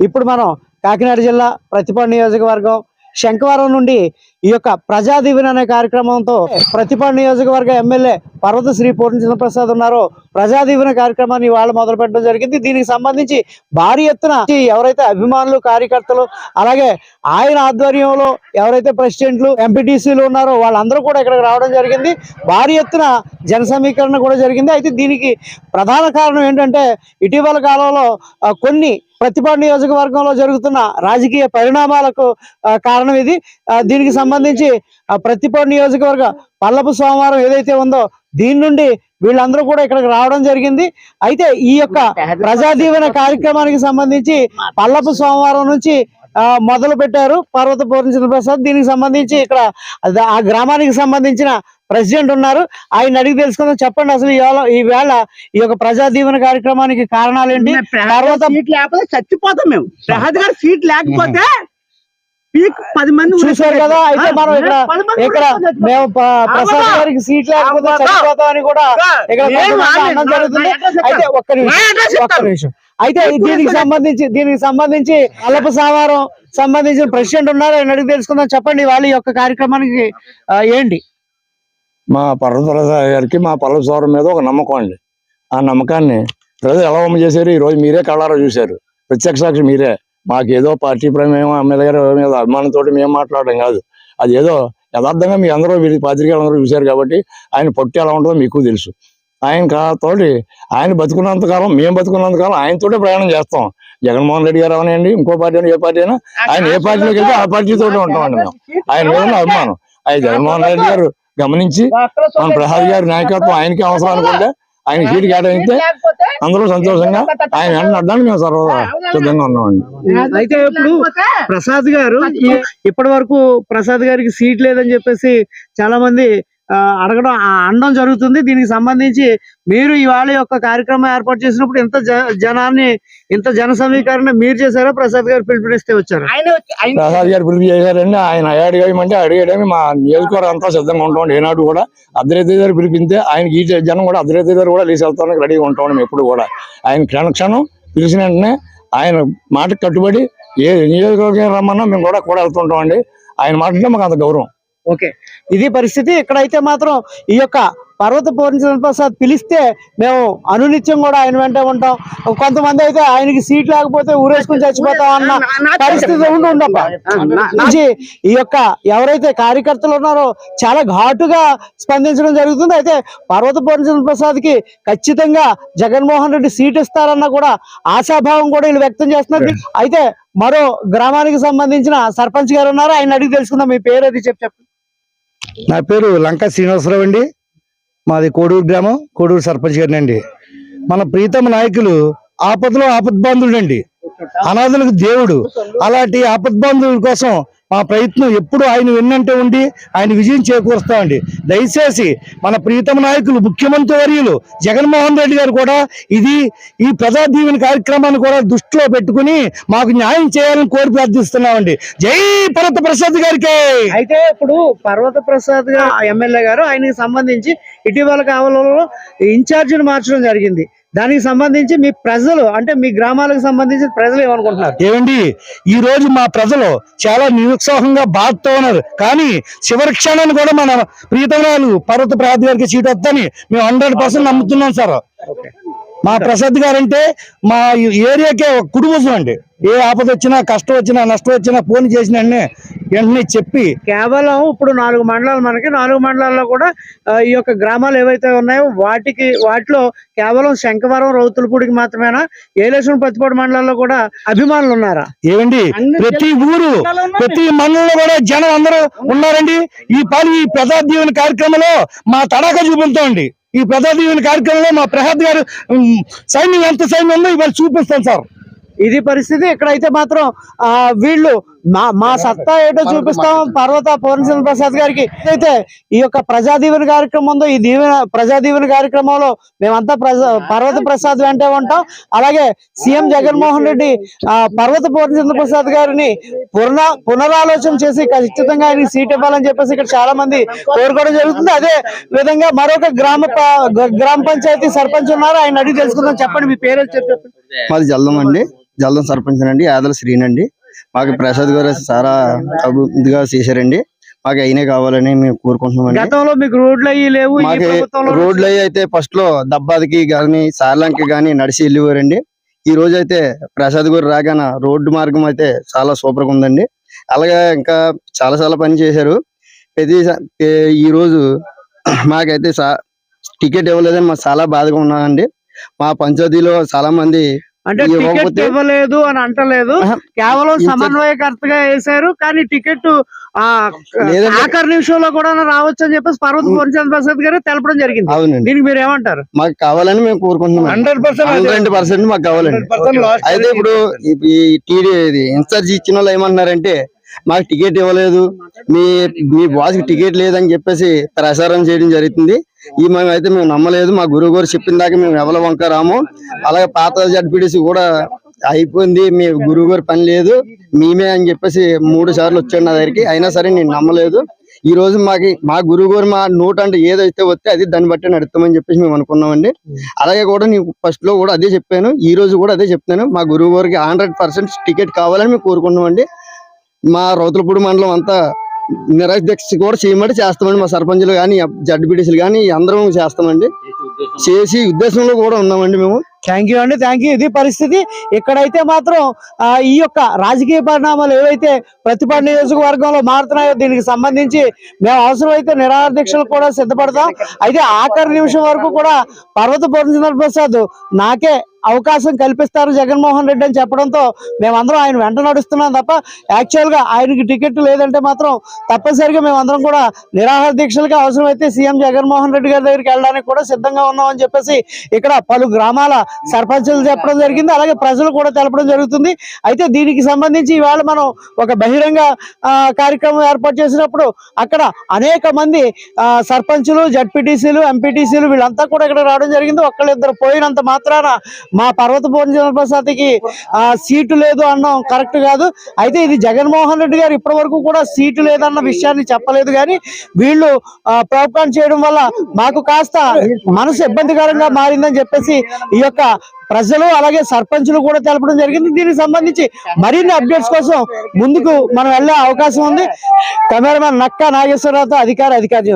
ఇప్పుడు మనం కాకినాడ జిల్లా ప్రతిపాడు నియోజకవర్గం శంఖవరం నుండి ఈ యొక్క ప్రజా దీవెన అనే కార్యక్రమంతో ప్రతిపాడు నియోజకవర్గ ఎమ్మెల్యే పర్వత శ్రీ పూర్ణ ప్రసాద్ ఉన్నారు. ప్రజా దీవెన కార్యక్రమాన్ని వాళ్ళు మొదలు పెట్టడం జరిగింది. దీనికి సంబంధించి భారీ ఎత్తున ఎవరైతే అభిమానులు కార్యకర్తలు అలాగే ఆయన ఆధ్వర్యంలో ఎవరైతే ప్రెసిడెంట్లు ఎంపీటీసీలు ఉన్నారో వాళ్ళందరూ కూడా ఇక్కడికి రావడం జరిగింది. భారీ ఎత్తున జన సమీకరణ కూడా జరిగింది. అయితే దీనికి ప్రధాన కారణం ఏంటంటే ఇటీవల కాలంలో కొన్ని ప్రతిపాడు నియోజకవర్గంలో జరుగుతున్న రాజకీయ పరిణామాలకు కారణం ఇది. దీనికి సంబంధించి ఆ, ప్రతిపాడు నియోజకవర్గ పల్లపు సోమవారం ఏదైతే ఉందో దీని నుండి వీళ్ళందరూ కూడా ఇక్కడికి రావడం జరిగింది. అయితే ఈ యొక్క ప్రజా దీవెన కార్యక్రమానికి సంబంధించి పల్లపు సోమవారం నుంచి మొదలు పెట్టారు పర్వత పూర్ణ ప్రసాద్. దీనికి సంబంధించి ఇక్కడ ఆ గ్రామానికి సంబంధించిన ప్రెసిడెంట్ ఉన్నారు. ఆయన అడిగి తెలుసుకుందాం. చెప్పండి అసలు ఈ వేళ ఈ యొక్క ప్రజా దీవెన కార్యక్రమానికి కారణాలు ఏంటి? తర్వాత సీట్ లేకపోతే చచ్చిపోతాం మేము. ప్రహద్ గారు సీట్ లేకపోతే పది మంది చూశారు కదా అయితే మనం ఇక్కడ ఇక్కడ. మేము ప్రసాద్ గారికి సీట్ లేకపోతే అవ్వదా? చనిపోతాం అని కూడా ఇక్కడ జరుగుతుంది. అయితే. ఒక్క నిమిషం ఒక్క అయితే దీనికి. సంబంధించి దీనికి సంబంధించి అల్లప సావారం సంబంధించిన ప్రెసిడెంట్ ఉన్నారు ఆయన అడిగి తెలుసుకుందాం. చెప్పండి వాళ్ళ యొక్క కార్యక్రమానికి ఏంటి? మా పర్వతరాజు గారికి మా పల్లెస్వరం మీద ఒక నమ్మకం అండి. ఆ నమ్మకాన్ని ప్రజలు ఎలా అమ్మ చేశారు? ఈ రోజు మీరే కళ్ళారా చూశారు. ప్రత్యక్ష సాక్షి మీరే. మాకు ఏదో పార్టీ ప్రమేయం ఎమ్మెల్యే గారు మీద అభిమానంతో మేము మాట్లాడడం కాదు. అది ఏదో యథార్థంగా మీ అందరూ వీరి పాత్రికేయులు అందరూ చూశారు కాబట్టి ఆయన పొట్టి ఎలా ఉంటుందో మీకు తెలుసు. ఆయన కాతోటి ఆయన బతుకున్నంత కాలం మేము బతుకున్నంత కాలం ఆయనతోటే ప్రయాణం చేస్తాం. జగన్మోహన్ రెడ్డి గారు అవనండి ఇంకో పార్టీ అయినా ఏ పార్టీ అయినా ఆయన ఏ పార్టీలోకి వెళ్తే ఆ పార్టీతోనే ఉంటామండి మేము. ఆయన మీద అభిమానం. ఆయన జగన్మోహన్ రెడ్డి గారు గమనించి మన ప్రసాద్ గారి నాయకత్వం ఆయనకి అవసరం అనుకుంటే ఆయన సీటు కేటాయిస్తే అందరూ సంతోషంగా ఆయన వెంటనే అడ్డానికి మేము సర్వదా సిద్ధంగా ఉన్నామండి. అయితే ఇప్పుడు ప్రసాద్ గారు ఇప్పటి వరకు ప్రసాద్ గారికి సీట్ లేదని చెప్పేసి చాలా మంది అడగడం ఆ, అనడం జరుగుతుంది. దీనికి సంబంధించి మీరు ఇవాళ యొక్క కార్యక్రమం ఏర్పాటు చేసినప్పుడు ఇంత జ- జనాన్ని ఇంత జన సమీకరణ మీరు చేశారా? ప్రసాద్ గారు పిలుపునిస్తే వచ్చారు? ఆయన వచ్చి- ఆయన ప్రసాద్ గారు పిలుపు చేశారండి. ఆయన అడిగేయమంటే అడిగేయడమే. మా నియోజకవర్గం అంతా సిద్ధంగా ఉంటాం ఏనాడు కూడా అర్ధరేతి గారు పిలిపితే ఆయనకి ఈ జనం కూడా అర్ధరేతి గారు కూడా లేచి వెళ్తానికి రెడీగా ఉంటాం ఎప్పుడు కూడా. ఆయన క్షణ క్షణం పిలిచిన వెంటనే ఆయన మాటకు కట్టుబడి ఏ నియోజకవర్గం రమ్మన్నా మేము కూడా కూడా వెళ్తుంటాం అండి ఆయన మాటంటే మాకు అంత గౌరవం. ఓకే. ఇది పరిస్థితి. ఇక్కడైతే మాత్రం ఈ యొక్క పర్వత పూర్ణ ప్రసాద్ పిలిస్తే మేము అనునిత్యం కూడా ఆయన వెంటే ఉంటాం. కొంతమంది అయితే ఆయనకి సీట్ లేకపోతే ఊరేసుకుని చచ్చిపోతాం అన్న పరిస్థితి ఈ యొక్క ఎవరైతే కార్యకర్తలు ఉన్నారో చాలా ఘాటుగా స్పందించడం జరుగుతుంది. అయితే పర్వత పూర్ణ ప్రసాద్కి ఖచ్చితంగా జగన్మోహన్ రెడ్డి సీట్ ఇస్తారన్న కూడా ఆశాభావం కూడా వీళ్ళు వ్యక్తం చేస్తున్నారు. అయితే మరో గ్రామానికి సంబంధించిన సర్పంచ్ గారు ఉన్నారు. ఆయన అడిగి తెలుసుకుందాం. మీ పేరు అది చెప్పి చెప్పండి నా పేరు లంకా శ్రీనివాసరావు అండి. మాది కోడూరు గ్రామం కోడూరు సర్పంచ్ గారిని అండి. మన ప్రీతమ నాయకులు ఆపదలో ఆపద్బాంధుడు అండి అనాథులకు దేవుడు. అలాంటి ఆపద్బాంధువుల కోసం మా ప్రయత్నం ఎప్పుడు ఆయన వెన్నంటే ఉండి ఆయన విజయం చేకూరుస్తామండి. దయచేసి మన ప్రీతమ నాయకులు ముఖ్యమంత్రి వర్యులు జగన్మోహన్ రెడ్డి గారు కూడా ఇది ఈ ప్రజా దీవెన కార్యక్రమాన్ని కూడా దృష్టిలో పెట్టుకుని మాకు న్యాయం చేయాలని కోరి ప్రార్థిస్తున్నామండి. జై భరత ప్రసాద్ గారికి! అయితే ఇప్పుడు పర్వత ప్రసాద్ గారు ఎమ్మెల్యే గారు ఆయనకి సంబంధించి ఇటీవల కాలంలో ఇన్ఛార్జిని మార్చడం జరిగింది. దానికి సంబంధించి మీ ప్రజలు అంటే మీ గ్రామాలకు సంబంధించి ప్రజలు ఏమనుకుంటున్నారు? ఏమండి ఈ రోజు మా ప్రజలు చాలా నిరుత్సాహంగా బాధతో ఉన్నారు. కానీ చివరి క్షణాన్ని కూడా మన ప్రీతమరాలు పర్వత గారికి సీట్ వద్దని మేము హండ్రెడ్ పర్సెంట్ నమ్ముతున్నాం సార్. మా ప్రసాద్ గారు అంటే మా ఏరియాకే కుటుంబం అండి ఏ ఆపద వచ్చినా కష్టం వచ్చినా నష్టం వచ్చినా ఫోన్ చేసిన వెంటనే చెప్పి కేవలం ఇప్పుడు నాలుగు మండలాలు మనకి నాలుగు మండలాల్లో కూడా ఈ యొక్క గ్రామాలు ఏవైతే ఉన్నాయో వాటికి వాటిలో కేవలం శంకవరం రౌతులపూడికి మాత్రమేనా ఏలేశ్వరం ప్రతిపాడు మండలాల్లో కూడా అభిమానులు ఉన్నారా? ఏమండి ప్రతి ఊరు ప్రతి మండలంలో కూడా జనం అందరూ ఉన్నారండి. ఈ పాలు ఈ ప్రజా దీవెన కార్యక్రమంలో మా తడాక చూపిస్తామండి ఈ ప్రజా దీవెన కార్యక్రమంలో మా ప్రసాద్ గారు సైన్యం ఎంత సైన్యం ఉందో ఇవాళ చూపిస్తాం సార్. ఇది పరిస్థితి. ఇక్కడైతే మాత్రం ఆ వీళ్ళు మా మా సత్తా ఏంటో చూపిస్తాం పర్వత పూర్ణచంద్ర ప్రసాద్ గారికి. అయితే ఈ యొక్క ప్రజా దీవెన కార్యక్రమం ఉందో ఈ దీవెన ప్రజా దీవెన కార్యక్రమంలో మేమంతా ప్రజ పర్వత ప్రసాద్ వెంటే ఉంటాం. అలాగే సీఎం జగన్మోహన్ రెడ్డి ఆ పర్వత పూర్ణచంద్ర ప్రసాద్ గారిని పునరా పునరాలోచన చేసి ఖచ్చితంగా ఆయనకి సీట్ ఇవ్వాలని చెప్పేసి ఇక్కడ చాలా మంది కోరుకోవడం జరుగుతుంది. అదే విధంగా మరొక గ్రామ ప- గ్రామ పంచాయతీ సర్పంచ్ ఉన్నారు. ఆయన అడిగి తెలుసుకుందాం. చెప్పండి మీ పేరు చెప్పండి. మాది జల్లం అండి. జల్దం సర్పంచ్ అండి. యాదల శ్రీనండి. మాకు ప్రసాద్ గారు చాలా అభివృద్ధిగా చేశారండి. మాకు అయినే కావాలని మేము కోరుకుంటున్నామండి. గతంలో మీకు రోడ్లు అయ్యి లేవు మాకు రోడ్లు అయ్యి అయితే ఫస్ట్లో దబ్బాదికి గాని సార్లంకి గాని నడిచి వెళ్ళేవారండి. ఈ రోజు అయితే ప్రసాద్ గారు రాగాన రోడ్డు మార్గం అయితే చాలా సూపర్గా ఉందండి. అలాగే ఇంకా చాలా చాలా పని చేశారు. ప్రతి ఈ రోజు మాకైతే టికెట్ ఇవ్వలేదని మాకు చాలా బాధగా ఉన్నామండి మా పంచాయతీలో చాలా మంది అంటే టికెట్ ఇవ్వలేదు అని అంటలేదు. కేవలం సమన్వయకర్తగా వేశారు కానీ టికెట్. ఆఖరి నిమిషంలో కూడా రావచ్చు అని చెప్పేసి పర్వత పూర్ణచంద్ర ప్రసాద్ గారు తెలపడం జరిగింది. అవునండి. దీనికి మీరు ఏమంటారు? మాకు కావాలని మేము కోరుకుంటున్నాం. హండ్రెడ్ పర్సెంట్ హండ్రెడ్ పర్సెంట్ మాకు కావాలండి. అయితే ఇప్పుడు ఈ- టీడీ ఇన్ఛార్జ్ ఇచ్చిన వాళ్ళు ఏమంటున్నారంటే మాకు టికెట్ ఇవ్వలేదు. మీ మీ బాస్కి టికెట్ లేదని చెప్పేసి ప్రసారం చేయడం జరుగుతుంది. ఈ మేము అయితే మేము నమ్మలేదు. మా గురువు గారు చెప్పిన దాకా మేము ఎవరు వంక రాము. అలాగే పాత జడ్పీడీసీ కూడా అయిపోయింది. మీ గురువు గారు పని లేదు. మేమే అని చెప్పేసి మూడు సార్లు వచ్చాడు నా దగ్గరికి. అయినా సరే నేను నమ్మలేదు. ఈ రోజు మాకి మా గురువు గారు మా నోట్ అంటే ఏదైతే వస్తే అది దాన్ని బట్టి నడుస్తామని చెప్పేసి మేము అనుకున్నామండి. అలాగే కూడా నీకు ఫస్ట్లో కూడా అదే చెప్పాను. ఈ రోజు కూడా అదే చెప్తాను మా గురువు గారికి హండ్రెడ్ పర్సెంట్ టికెట్ కావాలని మేము కోరుకున్నామండి మా రౌతులపూడి మండలం అంతా నిరాధ్యక్ష కూడా చేయమంటే చేస్తామండి. మా సర్పంచులు కానీ జడ్పీటీసీలు కానీ అందరం చేస్తామండి. చేసి ఉద్దేశంలో కూడా ఉన్నామండి మేము. థ్యాంక్ యూ అండి. థ్యాంక్ యూ ఇది పరిస్థితి. ఇక్కడైతే మాత్రం ఈ యొక్క రాజకీయ పరిణామాలు ఏవైతే ప్రతిపాడు నియోజకవర్గంలో మారుతున్నాయో దీనికి సంబంధించి మేము అవసరమైతే నిరాదీక్షలు కూడా సిద్ధపడతాం. అయితే ఆఖరి నిమిషం వరకు కూడా పర్వత పూర్ణచంద్ర ప్రసాద్ నాకే అవకాశం కల్పిస్తారు జగన్మోహన్ రెడ్డి అని చెప్పడంతో మేమందరం ఆయన వెంట నడుస్తున్నాం తప్ప యాక్చువల్గా ఆయనకి టికెట్ లేదంటే మాత్రం తప్పనిసరిగా మేమందరం కూడా నిరాహార దీక్షలకి అవసరమైతే సీఎం జగన్మోహన్ రెడ్డి గారి దగ్గరికి వెళ్ళడానికి కూడా సిద్ధంగా ఉన్నామని చెప్పేసి ఇక్కడ పలు గ్రామాల సర్పంచులు చెప్పడం జరిగింది. అలాగే ప్రజలు కూడా తెలపడం జరుగుతుంది. అయితే దీనికి సంబంధించి ఇవాళ మనం ఒక బహిరంగ కార్యక్రమం ఏర్పాటు చేసినప్పుడు అక్కడ అనేక మంది సర్పంచులు జడ్పీటీసీలు ఎంపీటీసీలు వీళ్ళంతా కూడా ఇక్కడ రావడం జరిగింది. ఒక్కళ్ళిద్దరు పోయినంత మాత్రాన మా పర్వత భువన ప్రసాద్కి ఆ సీటు లేదు అన్నం కరెక్ట్ కాదు. అయితే ఇది జగన్మోహన్ రెడ్డి గారు ఇప్పటి వరకు కూడా సీటు లేదన్న విషయాన్ని చెప్పలేదు కానీ వీళ్ళు ప్రోత్సాహం చేయడం వల్ల మాకు కాస్త మనసు ఇబ్బందికరంగా మారిందని చెప్పేసి ఈ యొక్క ప్రజలు అలాగే సర్పంచులు కూడా తెలపడం జరిగింది. దీనికి సంబంధించి మరిన్ని అప్డేట్స్ కోసం ముందుకు మనం వెళ్ళే అవకాశం ఉంది. కెమెరామెన్ నక్క నాగేశ్వరరావుతో అధికారి అధికారి